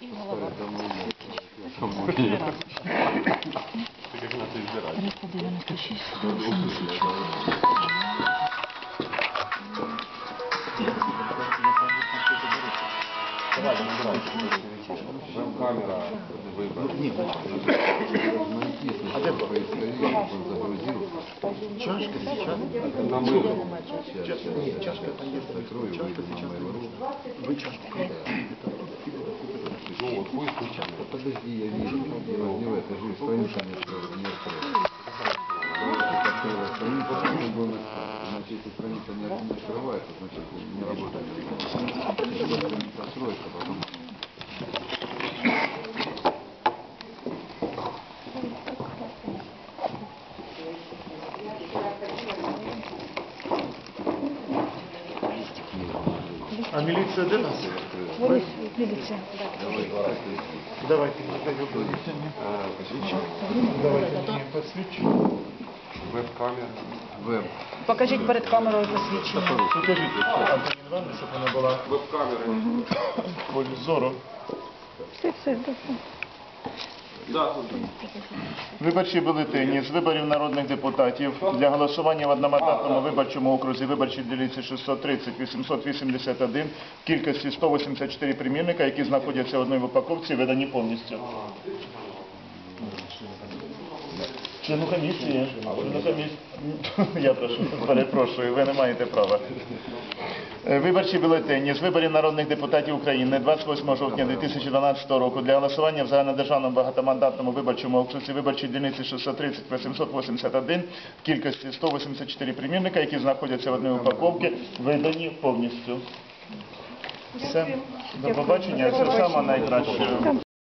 І голова. Так як нас і збирати. 396, 184. Давайте, набирайте. Веб-камера, вибор. Ні, а де поисковик, он загрузил. Чашка сейчас. На мило. Нет, чашка это есть. Закрою, выйду на Mail.ru. Вы чашку Ну, пусть случайно. Подожди, я вижу. Дело не в этом, страница не открыта, не открыта. Открыла страницу, потом был. Значит, если страница не, открывается, значит не работает. Если страница откроется, потом... А міліція де нас? Ось міліція. Давайте, давайте мені посвідчення. Веб-камера. Веб. Покажіть перед камерою посвідчення. Покажіть, Антоніна Івановна, щоб вона була Веб-камера. в полі зору. Все, все, все. Виборчі бюлетені з виборів народних депутатів для голосування в одномандатному виборчому окрузі. Виборчій дільниці 630 881 в кількості 184 примірника, які знаходяться в одній упаковці, видані повністю. Члену комісії, члену комісії, я прошу, перепрошую, ви не маєте права. Е, Виборчі бюлетені з виборів народних депутатів України 28 жовтня 2012 року для голосування в загальнодержавному багатомандатному виборчому окрузі виборчої дільниці 630 881 в кількості 184 примірника, які знаходяться в одній упаковці, видані повністю. Все. До побачення. Все саме найкраще.